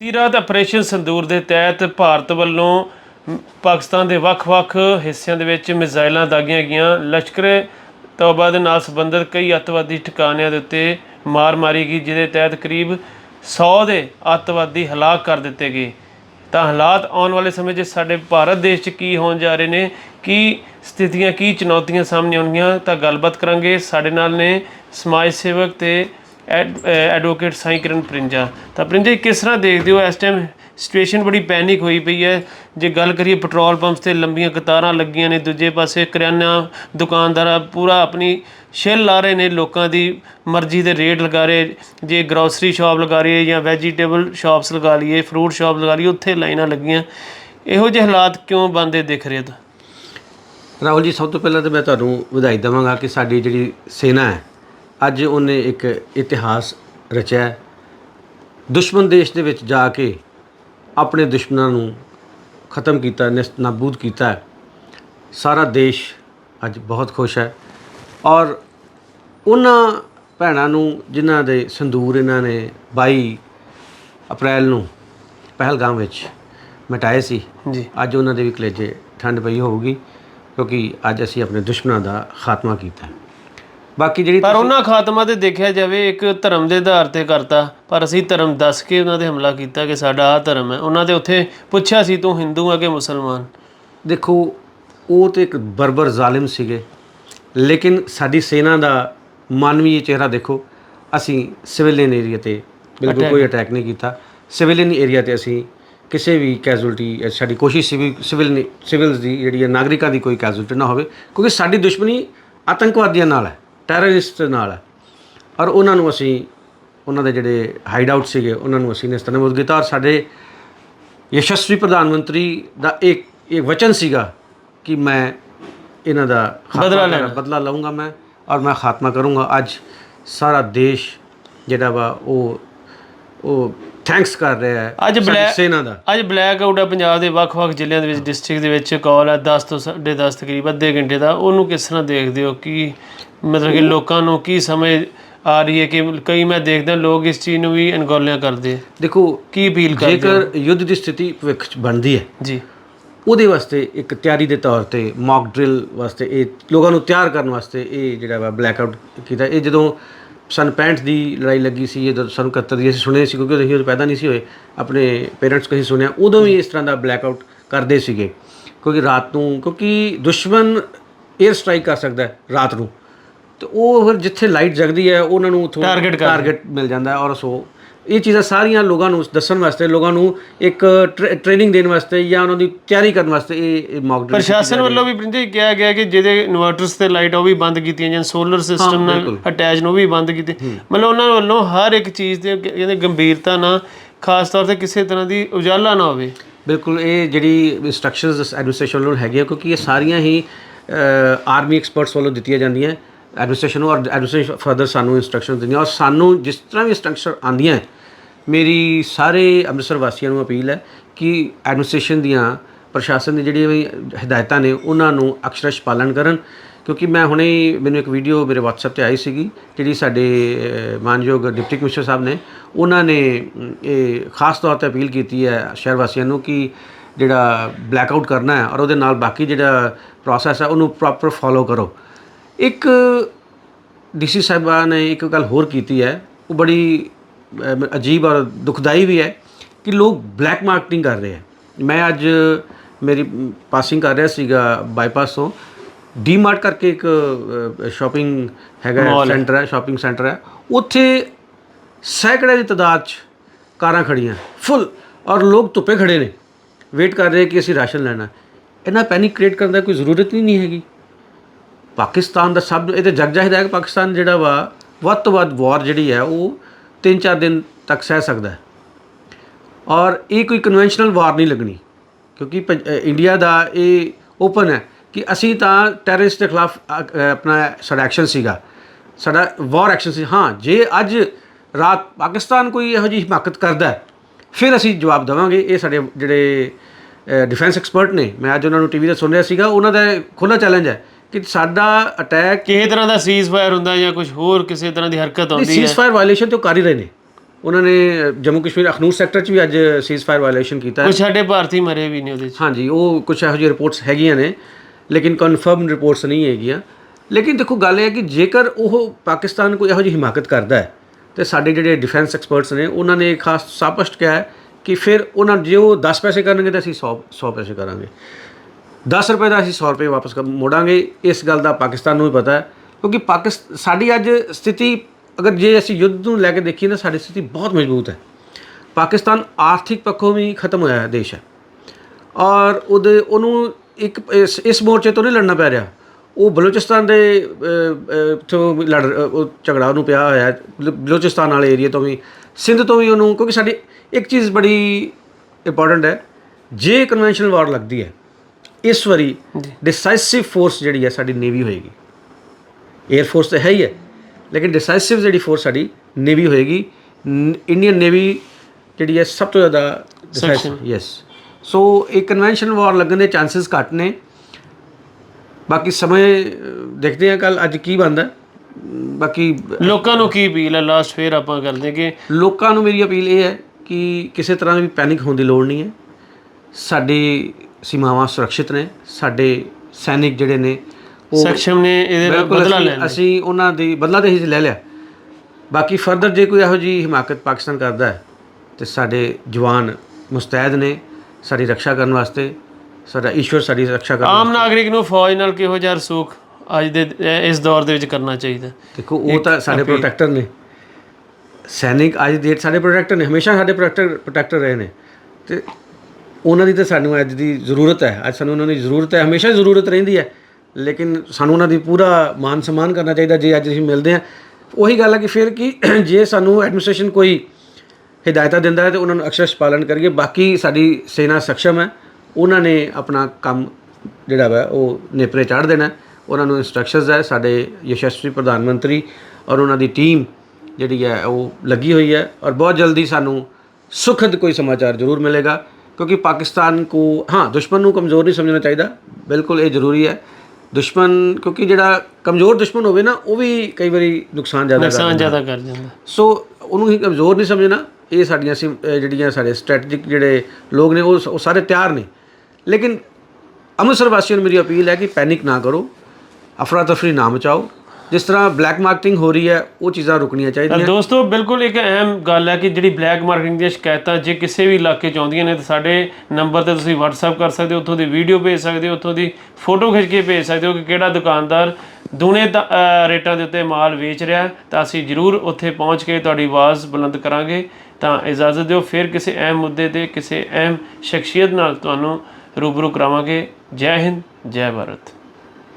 ਤੀਰਾਤ operation ਸੰਦੂਰ ਦੇ ਤਹਿਤ ਭਾਰਤ ਵੱਲੋਂ ਪਾਕਿਸਤਾਨ ਦੇ ਵੱਖ-ਵੱਖ ਹਿੱਸਿਆਂ ਦੇ ਵਿੱਚ ਮਿਜ਼ਾਈਲਾਂ ਦਾਗੀਆਂ ਗਈਆਂ। ਲਸ਼ਕਰ ਤੌਬਾ ਦੇ ਨਾਲ ਸੰਬੰਧਿਤ ਕਈ ਅੱਤਵਾਦੀ ਠਿਕਾਣਿਆਂ ਦੇ ਉੱਤੇ ਮਾਰ ਮਾਰੀ ਗਈ, ਜਿਹਦੇ ਤਹਿਤ ਕਰੀਬ 100 ਦੇ ਅੱਤਵਾਦੀ ਹਲਾਕ ਕਰ ਦਿੱਤੇ ਗਏ। ਤਾਂ ਹਾਲਾਤ ਆਉਣ ਵਾਲੇ ਸਮੇਂ 'ਚ ਸਾਡੇ ਭਾਰਤ ਦੇਸ਼ 'ਚ ਕੀ ਹੋਣ ਜਾ ਰਹੇ ਨੇ, ਕੀ ਸਥਿਤੀਆਂ, ਕੀ ਚੁਣੌਤੀਆਂ ਸਾਹਮਣੇ ਆਉਣਗੀਆਂ, ਤਾਂ ਗੱਲਬਾਤ ਕਰਾਂਗੇ। ਸਾਡੇ ਨਾਲ ਨੇ ਸਮਾਜ ਸੇਵਕ ਤੇ ਐਡਵੋਕੇਟ ਸਾਈ ਕਿਰਨ ਪ੍ਰਿੰਜਾ। ਤਾਂ ਪ੍ਰਿੰਜਾ ਜੀ ਕਿਸ ਤਰ੍ਹਾਂ ਦੇਖਦੇ ਹੋ? ਇਸ ਟਾਈਮ ਸਿਚੁਏਸ਼ਨ ਬੜੀ ਪੈਨਿਕ ਹੋਈ ਪਈ ਹੈ। ਜੇ ਗੱਲ ਕਰੀਏ ਪੈਟਰੋਲ ਪੰਪਸ ਤੇ ਲੰਬੀਆਂ ਕਤਾਰਾਂ ਲੱਗੀਆਂ ਨੇ, ਦੂਜੇ ਪਾਸੇ ਕਰਿਆਨਾ ਦੁਕਾਨਦਾਰ ਪੂਰਾ ਆਪਣੀ ਛਿੱਲ ਲਾ ਰਹੇ ਨੇ, ਲੋਕਾਂ ਦੀ ਮਰਜ਼ੀ ਦੇ ਰੇਟ ਲਗਾ ਰਹੇ। ਜੇ ਗਰੋਸਰੀ ਸ਼ਾਪ ਲਗਾ ਰਹੀ ਹੈ ਜਾਂ ਵੈਜੀਟੇਬਲ ਸ਼ਾਪਸ ਲਗਾ ਲਈਏ ਫਰੂਟ ਸ਼ਾਪ ਲਗਾ ਲਈਏ, ਉੱਥੇ ਲਾਈਨਾਂ ਲੱਗੀਆਂ। ਇਹੋ ਜਿਹੇ ਹਾਲਾਤ ਕਿਉਂ ਬਣਦੇ ਦਿਖ ਰਹੇ ਤਾਂ ਰਾਹੁਲ ਜੀ, ਸਭ ਤੋਂ ਪਹਿਲਾਂ ਤਾਂ ਮੈਂ ਤੁਹਾਨੂੰ ਵਧਾਈ ਦੇਵਾਂਗਾ ਕਿ ਸਾਡੀ ਜਿਹੜੀ ਸੈਨਾ ਹੈ ਅੱਜ ਉਹਨੇ ਇੱਕ ਇਤਿਹਾਸ ਰਚਿਆ ਦੁਸ਼ਮਣ ਦੇਸ਼ ਦੇ ਵਿੱਚ ਜਾ ਕੇ ਆਪਣੇ ਦੁਸ਼ਮਣਾਂ ਨੂੰ ਖਤਮ ਕੀਤਾ ਨਿਸਤ ਨਾਬੂਦ ਕੀਤਾ। ਸਾਰਾ ਦੇਸ਼ ਅੱਜ ਬਹੁਤ ਖੁਸ਼ ਹੈ ਔਰ ਉਹਨਾਂ ਭੈਣਾਂ ਨੂੰ ਜਿਨ੍ਹਾਂ ਦੇ ਸੰਦੂਰ ਇਹਨਾਂ ਨੇ 22 ਅਪ੍ਰੈਲ ਨੂੰ ਪਹਿਲਗਾਮ ਵਿੱਚ ਮਿਟਾਏ ਸੀ ਜੀ ਅੱਜ ਉਹਨਾਂ ਦੇ ਵੀ ਕਲੇਜੇ ਠੰਡ ਪਈ ਹੋਊਗੀ ਕਿਉਂਕਿ ਅੱਜ ਅਸੀਂ ਆਪਣੇ ਦੁਸ਼ਮਣਾਂ ਦਾ ਖਾਤਮਾ ਕੀਤਾ ਹੈ। ਬਾਕੀ ਜਿਹੜੀ ਪਰ ਉਹਨਾਂ ਖਾਤਮਾ ਤੇ ਦੇਖਿਆ ਜਾਵੇ ਇੱਕ ਧਰਮ ਦੇ ਆਧਾਰ ਤੇ ਕਰਤਾ ਪਰ ਅਸੀਂ ਧਰਮ ਦੱਸ ਕੇ ਉਹਨਾਂ ਤੇ ਹਮਲਾ ਕੀਤਾ ਕਿ ਸਾਡਾ ਆਹ ਧਰਮ ਹੈ। ਉਹਨਾਂ ਦੇ ਉੱਥੇ ਪੁੱਛਿਆ ਸੀ ਤੂੰ ਹਿੰਦੂ ਆ ਕਿ ਮੁਸਲਮਾਨ? ਦੇਖੋ ਉਹ ਤੇ ਇੱਕ ਬਰਬਰ ਜ਼ਾਲਿਮ ਸੀਗੇ ਲੇਕਿਨ ਸਾਡੀ ਸੈਨਾ ਦਾ ਮਾਨਵੀ ਚਿਹਰਾ ਦੇਖੋ ਅਸੀਂ ਸਿਵਿਲੀਅਨ ਏਰੀਆ ਤੇ ਬਿਲਕੁਲ ਕੋਈ ਅਟੈਕ ਨਹੀਂ ਕੀਤਾ। ਸਿਵਿਲੀਅਨ ਏਰੀਆ ਤੇ ਅਸੀਂ ਕਿਸੇ ਵੀ ਕੈਜੂਅਲਟੀ ਸਾਡੀ ਕੋਸ਼ਿਸ਼ ਸੀ ਵੀ ਸਿਵਲ ਸਿਵਲਸ ਦੀ ਜਿਹੜੀ ਹੈ ਨਾਗਰਿਕਾਂ ਦੀ ਕੋਈ ਕੈਜੂਅਲਟੀ ਨਾ ਹੋਵੇ ਕਿਉਂਕਿ ਸਾਡੀ ਦੁਸ਼ਮਣੀ ਆਤੰਕਵਾਦੀਆਂ ਨਾਲ ਹੈ। ਟੈਰਰਿਸਟ ਨਾਲ। ਔਰ ਉਹਨਾਂ ਨੂੰ ਅਸੀਂ ਉਹਨਾਂ ਦੇ ਜਿਹੜੇ ਹਾਈਡ ਆਊਟ ਸੀਗੇ ਉਹਨਾਂ ਨੂੰ ਅਸੀਂ ਨਿਸਤਨਾਬੂਦ ਕੀਤਾ। ਔਰ ਸਾਡੇ ਯਸ਼ਸਵੀ ਪ੍ਰਧਾਨ ਮੰਤਰੀ ਦਾ ਇੱਕ ਇੱਕ ਵਚਨ ਸੀਗਾ ਕਿ ਮੈਂ ਇਹਨਾਂ ਦਾ ਬਦਲਾ ਕਰਾਂ- ਬਦਲਾ ਲਵਾਂਗਾ ਮੈਂ ਔਰ ਮੈਂ ਖਾਤਮਾ ਕਰੂੰਗਾ। ਅੱਜ ਸਾਰਾ ਦੇਸ਼ ਜਿਹੜਾ ਵਾ ਉਹ ਉਹ ਥੈਂਕਸ ਕਰ ਰਿਹਾ ਹੈ ਅੱਜ ਬਲੈਕ ਸੈਨਾ ਦਾ। ਅੱਜ ਬਲੈਕ ਆਊਟ ਹੈ ਪੰਜਾਬ ਦੇ ਵੱਖ-ਵੱਖ ਜ਼ਿਲ੍ਹਿਆਂ ਦੇ ਵਿੱਚ ਡਿਸਟ੍ਰਿਕਟ ਦੇ ਵਿੱਚ ਕਾਲ ਹੈ 10 ਤੋਂ 10:30 ਤਕਰੀਬ ਅੱਧੇ ਘੰਟੇ ਦਾ। ਉਹਨੂੰ ਕਿਸ ਤਰ੍ਹਾਂ ਦੇਖਦੇ ਹੋ? ਕਿ ਮਤਲਬ ਕਿ ਲੋਕਾਂ ਨੂੰ ਕੀ ਸਮਝ ਆ ਰਹੀ ਹੈ ਕਿ ਕਈ ਮੈਂ ਦੇਖਦਾ ਲੋਕ ਇਸ ਚੀਜ਼ ਨੂੰ ਵੀ ਅਣਗੌਲਿਆਂ ਕਰਦੇ ਆ। ਦੇਖੋ ਕੀ ਅਪੀਲ ਕਰਦੇ? ਜੇਕਰ ਯੁੱਧ ਦੀ ਸਥਿਤੀ ਭਵਿੱਖ 'ਚ ਬਣਦੀ ਹੈ ਜੀ। ਉਹਦੇ ਵਾਸਤੇ ਇੱਕ ਤਿਆਰੀ ਦੇ ਤੌਰ ਤੇ ਮੌਕ ਡਰਿਲ ਵਾਸਤੇ ਇਹ ਲੋਕਾਂ ਨੂੰ ਤਿਆਰ ਕਰਨ ਵਾਸਤੇ ਇਹ ਜਿਹੜਾ ਵਾ ਬਲੈਕ ਆਊਟ ਕੀਤਾ। ਇਹ ਜਦੋਂ ਸਨ 65 ਦੀ ਲੜਾਈ ਲੱਗੀ ਸੀ ਇਹ ਜਦੋਂ ਸਨ 71 ਦੀ ਅਸੀਂ ਸੁਣੇ ਸੀ ਕਿਉਂਕਿ ਅਸੀਂ ਉਦੋਂ ਪੈਦਾ ਨਹੀਂ ਸੀ ਹੋਏ ਆਪਣੇ ਪੇਰੈਂਟਸ ਕੋਲ ਹੀ ਸੁਣਿਆ ਉਦੋਂ ਵੀ ਇਸ ਤਰ੍ਹਾਂ ਦਾ ਬਲੈਕ ਆਊਟ ਕਰਦੇ ਸੀਗੇ ਕਿਉਂਕਿ ਰਾਤ ਨੂੰ ਕਿਉਂਕਿ ਦੁਸ਼ਮਣ 에ਅਰ ਸਟ੍ਰਾਈਕ ਕਰ ਸਕਦਾ ਹੈ ਰਾਤ ਨੂੰ ਤੇ ਉਹ ਫਿਰ ਜਿੱਥੇ ਲਾਈਟ ਜਗਦੀ ਹੈ ਉਹਨਾਂ ਨੂੰ ਟਾਰਗੇਟ ਮਿਲ ਜਾਂਦਾ ਹੈ ਔਰ ਸੋ ਇਹ ਚੀਜ਼ਾਂ ਸਾਰੀਆਂ ਲੋਕਾਂ ਨੂੰ ਦੱਸਣ ਵਾਸਤੇ ਲੋਕਾਂ ਨੂੰ ਇੱਕ ਟ੍ਰੇਨਿੰਗ ਦੇਣ ਵਾਸਤੇ ਜਾਂ ਉਹਨਾਂ ਦੀ ਤਿਆਰੀ ਕਰਨ ਵਾਸਤੇ ਇਹ ਮੌਕ ਡਰਿਲ ਪ੍ਰਸ਼ਾਸਨ ਵੱਲੋਂ ਵੀ ਪ੍ਰਿੰਜੇ ਕਿਹਾ ਗਿਆ ਕਿ ਜਿਹਦੇ ਇਨਵਰਟਰਸ ਤੇ ਲਾਈਟ ਉਹ ਵੀ ਬੰਦ ਕੀਤੀਆਂ ਜਾਂ ਸੋਲਰ ਸਿਸਟਮ ਨਾਲ ਅਟੈਚ ਨੂੰ ਵੀ ਬੰਦ ਕੀਤੇ। ਮਤਲਬ ਉਹਨਾਂ ਵੱਲੋਂ ਹਰ ਇੱਕ ਚੀਜ਼ ਤੇ ਕਹਿੰਦੇ ਗੰਭੀਰਤਾ ਨਾਲ ਖਾਸ ਤੌਰ ਤੇ ਕਿਸੇ ਤਰ੍ਹਾਂ ਦੀ ਉਜਾਲਾ ਨਾ ਹੋਵੇ। ਬਿਲਕੁਲ ਇਹ ਜਿਹੜੀ ਇਨਸਟਰਕਸ਼ਨਸ ਐਡਮਿਨਿਸਟ੍ਰੇਸ਼ਨ ਵੱਲੋਂ ਹੈਗੀਆਂ ਕਿਉਂਕਿ ਇਹ ਸਾਰੀਆਂ ਹੀ ਆਰਮੀ ਐਕਸਪਰਟਸ ਵੱਲੋਂ ਦਿੱਤੀਆਂ ਜਾਂਦੀਆਂ। ਐਡਮਿਨਿਸਟ੍ਰੇਸ਼ਨ ਨੂੰ ਔਰ ਐਡਮਿਨਿਸਟ੍ਰੇਸ਼ਨ ਫਰਦਰ ਸਾਨੂੰ ਇਨਸਟਰਕਸ਼ਨ ਦਿੰਦੀਆਂ। ਔਰ ਸਾਨੂੰ ਜਿਸ ਤਰ੍ਹਾਂ ਵੀ ਇਨਸਟਰਕਸ਼ਨ ਆਉਂਦੀਆਂ ਹੈ, ਮੇਰੀ ਸਾਰੇ ਅੰਮ੍ਰਿਤਸਰ ਵਾਸੀਆਂ ਨੂੰ ਅਪੀਲ ਹੈ ਕਿ ਐਡਮਿਨਿਸਟ੍ਰੇਸ਼ਨ ਦੀਆਂ, ਪ੍ਰਸ਼ਾਸਨ ਦੀ ਜਿਹੜੀਆਂ ਵੀ ਹਦਾਇਤਾਂ ਨੇ, ਉਹਨਾਂ ਨੂੰ ਅਕਸ਼ਰਸ਼ ਪਾਲਣ ਕਰਨ। ਕਿਉਂਕਿ ਮੈਂ ਹੁਣੇ ਮੈਨੂੰ ਇੱਕ ਵੀਡੀਓ ਮੇਰੇ WhatsApp ਤੇ ਆਈ ਸੀਗੀ, ਜਿਹੜੀ ਸਾਡੇ ਮਾਨਯੋਗ ਡਿਪਟੀ ਕਮਿਸ਼ਨਰ ਸਾਹਿਬ ਨੇ, ਉਹਨਾਂ ਨੇ ਇਹ ਖਾਸ ਤੌਰ ਤੇ ਅਪੀਲ ਕੀਤੀ ਹੈ ਸ਼ਹਿਰ ਵਾਸੀਆਂ ਨੂੰ ਕਿ ਜਿਹੜਾ ਬਲੈਕ ਆਊਟ ਕਰਨਾ ਹੈ ਔਰ ਉਹਦੇ ਨਾਲ ਬਾਕੀ ਜਿਹੜਾ ਪ੍ਰੋਸੈਸ ਹੈ, ਉਹਨੂੰ ਪ੍ਰੋਪਰ ਫੋਲੋ ਕਰੋ। ਇੱਕ ਡੀਸੀ ਸਾਹਿਬਾ ਨੇ ਇੱਕ ਗੱਲ ਹੋਰ ਕੀਤੀ ਹੈ, ਉਹ ਬੜੀ ਅਜੀਬ ਔਰ ਦੁਖਦਾਈ ਵੀ ਹੈ ਕਿ ਲੋਕ ਬਲੈਕ ਮਾਰਕੀਟਿੰਗ ਕਰ ਰਹੇ ਹੈ। ਮੈਂ ਅੱਜ ਮੇਰੀ ਪਾਸਿੰਗ ਕਰ ਰਿਹਾ ਸੀਗਾ ਬਾਈਪਾਸ ਤੋਂ। ਡੀਮਾਰਟ ਕਰਕੇ ਇੱਕ ਸ਼ਾਪਿੰਗ ਹੈਗਾ ਸੈਂਟਰ ਹੈ। ਸ਼ਾਪਿੰਗ ਸੈਂਟਰ ਹੈ। ਉੱਥੇ ਸੈਂਕੜੇ ਦੀ ਤਾਦਾਦ 'ਚ ਕਾਰਾਂ ਖੜੀਆਂ ਫੁੱਲ ਔਰ ਲੋਕ ਧੁੱਪੇ ਖੜੇ ਨੇ। ਵੇਟ ਕਰ ਰਹੇ ਕਿ ਅਸੀਂ ਰਾਸ਼ਨ ਲੈਣਾ। ਇਹਨਾਂ ਪੈਨਿਕ ਕ੍ਰੀਏਟ ਕਰਨ ਦਾ ਕੋਈ ਜ਼ਰੂਰਤ ਹੀ ਨਹੀਂ ਹੈਗੀ। ਪਾਕਿਸਤਾਨ ਦਾ ਸਭ ਇਹ ਤੇ ਜਗ ਜਾਹਿਰ ਹੈ ਕਿ ਪਾਕਿਸਤਾਨ ਜਿਹੜਾ ਵਾ ਵੱਧ ਤੋਂ ਵੱਧ ਵਾਰ ਜਿਹੜੀ ਹੈ ਉਹ 3-4 ਦਿਨ ਤੱਕ ਸਹਿ ਸਕਦਾ ਹੈ। ਔਰ ਇਹ ਕੋਈ ਕਨਵੈਨਸ਼ਨਲ ਵਾਰ ਨਹੀਂ ਲੱਗਣੀ, ਕਿਉਂਕਿ ਪੰਜ- ਇੰਡੀਆ ਦਾ ਇਹ ਓਪਨ ਹੈ ਕਿ ਅਸੀਂ ਤਾਂ ਟੈਰਰਿਸਟ ਦੇ ਖਿਲਾਫ ਆਪਣਾ ਸਾਡਾ ਐਕਸ਼ਨ ਸੀਗਾ। ਸਾਡਾ ਵਾਰ ਐਕਸ਼ਨ ਸੀ। ਹਾਂ, ਜੇ ਅੱਜ ਰਾਤ ਪਾਕਿਸਤਾਨ ਕੋਈ ਇਹੋ ਜਿਹੀ ਹਿਮਾਕਤ ਕਰਦਾ ਫਿਰ ਅਸੀਂ ਜਵਾਬ ਦੇਵਾਂਗੇ। ਇਹ ਸਾਡੇ ਜਿਹੜੇ ਡਿਫੈਂਸ ਐਕਸਪਰਟ ਨੇ, ਮੈਂ ਅੱਜ ਉਹਨਾਂ ਨੂੰ ਟੀਵੀ ਤੇ ਸੁਣ ਰਿਹਾ ਸੀਗਾ, ਉਹਨਾਂ ਦਾ ਖੁੱਲ੍ਹਾ ਚੈਲੰਜ ਹੈ ਕਿ ਸਾਡਾ ਅਟੈਕ ਕਿਸੇ ਤਰ੍ਹਾਂ ਦਾ ਸੀਜ਼ ਫਾਇਰ ਹੁੰਦਾ ਜਾਂ ਕੁਝ ਹੋਰ ਕਿਸੇ ਤਰ੍ਹਾਂ ਦੀ ਹਰਕਤ ਆਉਂਦੀ ਹੈ? ਸੀਜ਼ ਫਾਇਰ ਵਾਇਲੇਸ਼ਨ ਤੇ ਉਹ ਕਰ ਹੀ ਰਹੇ ਨੇ। ਉਹਨਾਂ ਨੇ ਜੰਮੂ ਕਸ਼ਮੀਰ ਅਖਨੂਰ ਸੈਕਟਰ 'ਚ ਵੀ ਅੱਜ ਸੀਜ਼ਫਾਇਰ ਵਾਇਲੇਸ਼ਨ ਕੀਤਾ ਹੈ। ਕੁਝ ਸਾਡੇ ਭਾਰਤੀ ਮਰੇ ਵੀ ਨੇ ਉਹਦੇ 'ਚ। ਹਾਂਜੀ ਉਹ ਕੁਝ ਇਹੋ ਜਿਹੀ ਰਿਪੋਰਟਸ ਹੈਗੀਆਂ ਨੇ ਲੇਕਿਨ ਕਨਫਰਮ ਰਿਪੋਰਟਸ ਨਹੀਂ ਹੈਗੀਆਂ। ਲੇਕਿਨ ਦੇਖੋ ਗੱਲ ਇਹ ਹੈ ਕਿ ਜੇਕਰ ਉਹ ਪਾਕਿਸਤਾਨ ਕੋਈ ਇਹੋ ਜਿਹੀ ਹਿਮਾਕਤ ਕਰਦਾ ਹੈ ਤੇ ਸਾਡੇ ਜਿਹੜੇ ਡਿਫੈਂਸ ਐਕਸਪਰਟਸ ਨੇ ਉਹਨਾਂ ਨੇ ਖਾਸ ਸਪਸ਼ਟ ਕਿਹਾ ਹੈ ਕਿ ਫਿਰ ਉਹਨਾਂ ਜੇ ਉਹ 10 ਪੈਸੇ ਕਰਨਗੇ ਤਾਂ ਅਸੀਂ 100 100 ਪੈਸੇ ਕਰਾਂਗੇ। 10 ਰੁਪਏ ਦਾ ਅਸੀਂ 100 ਰੁਪਏ ਵਾਪਸ ਮੋੜਾਂਗੇ। ਇਸ ਗੱਲ ਦਾ ਪਾਕਿਸਤਾਨ ਨੂੰ ਵੀ ਪਤਾ ਹੈ, ਕਿਉਂਕਿ ਪਾਕਿਸਤਾਨ ਸਾਡੀ ਅੱਜ ਸਥਿਤੀ, ਅਗਰ ਜੇ ਅਸੀਂ ਯੁੱਧ ਨੂੰ ਲੈ ਕੇ ਦੇਖੀਏ ਤਾਂ ਸਾਡੀ ਸਥਿਤੀ ਬਹੁਤ ਮਜ਼ਬੂਤ ਹੈ। ਪਾਕਿਸਤਾਨ ਆਰਥਿਕ ਪੱਖੋਂ ਵੀ ਖਤਮ ਹੋਇਆ ਦੇਸ਼ ਹੈ। ਔਰ ਉਹਦੇ ਉਹਨੂੰ ਇੱਕ ਇਸ ਮੋਰਚੇ ਤੋਂ ਨਹੀਂ ਲੜਨਾ ਪੈ ਰਿਹਾ। ਉਹ ਬਲੋਚਿਸਤਾਨ ਦੇ ਤੋਂ ਲੜ ਉਹ ਝਗੜਾ ਉਹਨੂੰ ਪਿਆ ਹੋਇਆ ਬਲੋਚਿਸਤਾਨ ਵਾਲੇ ਏਰੀਆ ਤੋਂ ਵੀ, ਸਿੰਧ ਤੋਂ ਵੀ ਉਹਨੂੰ, ਕਿਉਂਕਿ ਸਾਡੀ ਇੱਕ ਚੀਜ਼ ਬੜੀ ਇੰਪੋਰਟੈਂਟ ਹੈ। ਜੇ ਕਨਵੈਨਸ਼ਨਲ ਵਾਰ ਲੱਗਦੀ ਹੈ ਇਸ ਵਾਰੀ ਡਿਸਾਈਸਿਵ ਫੋਰਸ ਜਿਹੜੀ ਹੈ ਸਾਡੀ ਨੇਵੀ ਹੋਏਗੀ। 에ਅਰ ਫੋਰਸ ਤਾਂ ਹੈ ਹੀ ਹੈ ਲੇਕਿਨ ਡਿਸਾਈਸਿਵ ਜਿਹੜੀ ਫੋਰਸ ਸਾਡੀ ਨੇਵੀ ਹੋਏਗੀ। ਇੰਡੀਅਨ ਨੇਵੀ ਜਿਹੜੀ ਹੈ ਸਭ ਤੋਂ ਜ਼ਿਆਦਾ ਡਿਸਾਈਸਿਵ ਯੈਸ ਸੋ ਇਹ ਕਨਵੈਨਸ਼ਨ ਵਾਰ ਲੱਗਣ ਦੇ ਚਾਂਸਸ ਘੱਟ ਨੇ। ਬਾਕੀ ਸਮੇਂ ਦੇਖਦੇ ਹਾਂ ਕੱਲ ਅੱਜ ਕੀ ਬਣਦਾ। ਹੈ। ਬਾਕੀ ਲੋਕਾਂ ਨੂੰ ਕੀ ਅਪੀਲ ਹੈ? ਲਾਸਟ ਫੇਰ ਆਪਾਂ ਕਰਦੇ ਕਿ ਲੋਕਾਂ ਨੂੰ ਮੇਰੀ ਅਪੀਲ ਇਹ ਹੈ ਕਿ ਕਿਸੇ ਤਰ੍ਹਾਂ ਦੀ ਪੈਨਿਕ ਹੋਣ ਦੀ ਲੋੜ ਨਹੀਂ ਹੈ। ਸਾਡੀ ਸੀਮਾਵਾਂ ਸੁਰੱਖਿਅਤ ਨੇ ਸਾਡੇ ਸੈਨਿਕ ਜਿਹੜੇ ਨੇ ਉਹ ਸક્ષਮ ਨੇ ਇਹਦੇ ਨਾਲ ਬਿਲਕੁਲ ਬਦਲਾ ਅਸੀਂ- ਲੈਣਾ ਅਸੀਂ ਉਹਨਾਂ ਦੀ ਬਦਲਾ ਤੇ ਹੀ ਲੈ ਲਿਆ। ਬਾਕੀ ਫਰਦਰ ਜੇ ਕੋਈ ਇਹੋ ਜੀ ਹਿਮਾਕਤ ਪਾਕਿਸਤਾਨ ਕਰਦਾ ਹੈ ਤੇ ਸਾਡੇ ਜਵਾਨ ਮੁਸਤੈਦ ਨੇ ਸਾਡੀ ਰੱਖਿਆ ਕਰਨ ਵਾਸਤੇ ਸਾਡਾ ਈਸ਼ਵਰ ਸਾਡੀ ਰੱਖਿਆ ਕਰਨ ਆਮ ਨਾਗਰਿਕ ਨੂੰ ਫੌਜ ਨਾਲ ਕਿਹੋ ਜਿਹਾ ਰਸੂਖ ਅੱਜ ਦੇ ਇਹ- ਇਸ ਦੌਰ ਦੇ ਵਿੱਚ ਕਰਨਾ ਚਾਹੀਦਾ ਦੇਖੋ ਉਹ ਤਾਂ ਸਾਡੇ ਪ੍ਰੋਟੈਕਟਰ ਨੇ। ਸੈਨਿਕ ਅੱਜ ਦੀ ਸਾਡੇ ਪ੍ਰੋਟੈਕਟਰ ਨੇ ਹਮੇਸ਼ਾ ਸਾਡੇ ਪ੍ਰੋਟੈਕਟਰ ਪ੍ਰੋਟੈਕਟਰ ਰਹੇ ਨੇ। ਤੇ ਉਹਨਾਂ ਦੀ ਤਾਂ ਸਾਨੂੰ ਅੱਜ ਦੀ ਜ਼ਰੂਰਤ ਹੈ। ਅੱਜ ਸਾਨੂੰ ਉਹਨਾਂ ਦੀ ਜ਼ਰੂਰਤ ਹੈ, ਹਮੇਸ਼ਾ ਜ਼ਰੂਰਤ ਰਹਿੰਦੀ ਹੈ। ਲੇਕਿਨ ਸਾਨੂੰ ਉਹਨਾਂ ਦੀ ਪੂਰਾ ਮਾਨ ਸਨਮਾਨ ਕਰਨਾ ਚਾਹੀਦਾ ਜੇ ਅੱਜ ਅਸੀਂ ਮਿਲਦੇ ਹਾਂ। ਉਹੀ ਗੱਲ ਹੈ ਕਿ ਫਿਰ ਕਿ, ਜੇ ਸਾਨੂੰ ਐਡਮਿਨਿਸਟ੍ਰੇਸ਼ਨ ਕੋਈ ਹਦਾਇਤਾਂ ਦਿੰਦਾ ਹੈ, ਤੇ ਉਹਨਾਂ ਨੂੰ ਅਕਸ਼ਰਸ਼ ਪਾਲਣ ਕਰੀਏ। ਬਾਕੀ ਸਾਡੀ ਸੈਨਾ ਸક્ષਮ ਹੈ। ਉਹਨਾਂ ਨੇ ਆਪਣਾ ਕੰਮ ਜਿਹੜਾ ਵਾ, ਉਹ ਨੇਪਰੇ ਚਾੜ ਦੇਣਾ ਉਹਨਾਂ ਨੂੰ ਇਨਸਟਰਕਸ਼ਨਸ ਹੈ, ਸਾਡੇ ਯਸ਼ਸਵੀ ਪ੍ਰਧਾਨ ਮੰਤਰੀ ਔਰ ਉਹਨਾਂ ਦੀ ਟੀਮ ਜਿਹੜੀ ਹੈ, ਉਹ ਲੱਗੀ ਹੋਈ ਹੈ। ਔਰ ਬਹੁਤ ਜਲਦੀ ਸਾਨੂੰ ਸੁਖਦ ਕੋਈ ਸਮਾਚਾਰ ਜ਼ਰੂਰ ਮਿਲੇਗਾ। ਕਿਉਂਕਿ ਪਾਕਿਸਤਾਨ ਕੋ ਹਾਂ ਦੁਸ਼ਮਣ ਨੂੰ ਕਮਜ਼ੋਰ ਨਹੀਂ ਸਮਝਣਾ ਚਾਹੀਦਾ। ਬਿਲਕੁਲ ਇਹ ਜ਼ਰੂਰੀ ਹੈ। ਦੁਸ਼ਮਣ ਕਿਉਂਕਿ ਜਿਹੜਾ ਕਮਜ਼ੋਰ ਦੁਸ਼ਮਣ ਹੋਵੇ ਨਾ ਉਹ ਵੀ ਕਈ ਵਾਰੀ ਨੁਕਸਾਨ ਜ਼ਿਆਦਾ ਕਰਦਾ ਨੁਕਸਾਨ ਜ਼ਿਆਦਾ ਕਰ ਜਾਂਦਾ ਸੋ ਉਹਨੂੰ ਹੀ ਕਮਜ਼ੋਰ ਨਹੀਂ ਸਮਝਣਾ। ਇਹ ਸਾਡੀਆਂ ਜਿਹੜੀਆਂ ਸਾਡੇ ਸਟ੍ਰੈਟਜਿਕ ਜਿਹੜੇ ਲੋਕ ਨੇ ਉਹ ਉਹ ਸਾਰੇ ਤਿਆਰ ਨੇ। ਲੇਕਿਨ ਅੰਮ੍ਰਿਤਸਰ ਵਾਸੀਆਂ ਨੂੰ ਮੇਰੀ ਅਪੀਲ ਹੈ ਕਿ ਪੈਨਿਕ ਨਾ ਕਰੋ। ਅਫਰਾ ਤਫਰੀ ਨਾ ਮਚਾਓ। ਜਿਸ ਤਰ੍ਹਾਂ ਬਲੈਕ ਮਾਰਕੀਟਿੰਗ ਹੋ ਰਹੀ ਹੈ ਉਹ ਚੀਜ਼ਾਂ ਰੁਕਣੀਆਂ ਚਾਹੀਦੀਆਂ। ਦੋਸਤੋ ਬਿਲਕੁਲ ਇੱਕ ਅਹਿਮ ਗੱਲ ਹੈ ਕਿ ਜਿਹੜੀ ਬਲੈਕ ਮਾਰਕੀਟਿੰਗ ਦੀਆਂ ਸ਼ਿਕਾਇਤਾਂ ਜੇ ਕਿਸੇ ਵੀ ਇਲਾਕੇ ਚ ਆਉਂਦੀਆਂ ਨੇ ਤਾਂ ਸਾਡੇ ਨੰਬਰ ਤੇ ਤੁਸੀਂ WhatsApp ਕਰ ਸਕਦੇ ਹੋ ਉੱਥੋਂ ਦੀ ਵੀਡੀਓ ਭੇਜ ਸਕਦੇ ਹੋ ਉੱਥੋਂ ਦੀ ਫੋਟੋ ਖਿੱਚ ਕੇ ਭੇਜ ਸਕਦੇ ਹੋ ਕਿ ਕਿਹੜਾ ਦੁਕਾਨਦਾਰ ਦੂਣੇ ਦ- ਅਹ ਰੇਟਾਂ ਦੇ ਉੱਤੇ ਮਾਲ ਵੇਚ ਰਿਹਾ ਤਾਂ ਅਸੀਂ ਜ਼ਰੂਰ ਉੱਥੇ ਪਹੁੰਚ ਕੇ ਤੁਹਾਡੀ ਆਵਾਜ਼ ਬੁਲੰਦ ਕਰਾਂਗੇ। ਤਾਂ ਇਜਾਜ਼ਤ ਦਿਓ ਫਿਰ ਕਿਸੇ ਅਹਿਮ ਮੁੱਦੇ ਤੇ ਕਿਸੇ ਅਹਿਮ ਸ਼ਖਸੀਅਤ ਨਾਲ ਤੁਹਾਨੂੰ ਰੂਬਰੂ ਕਰਾਵਾਂਗੇ। ਜੈ ਹਿੰਦ ਜੈ ਭਾਰਤ।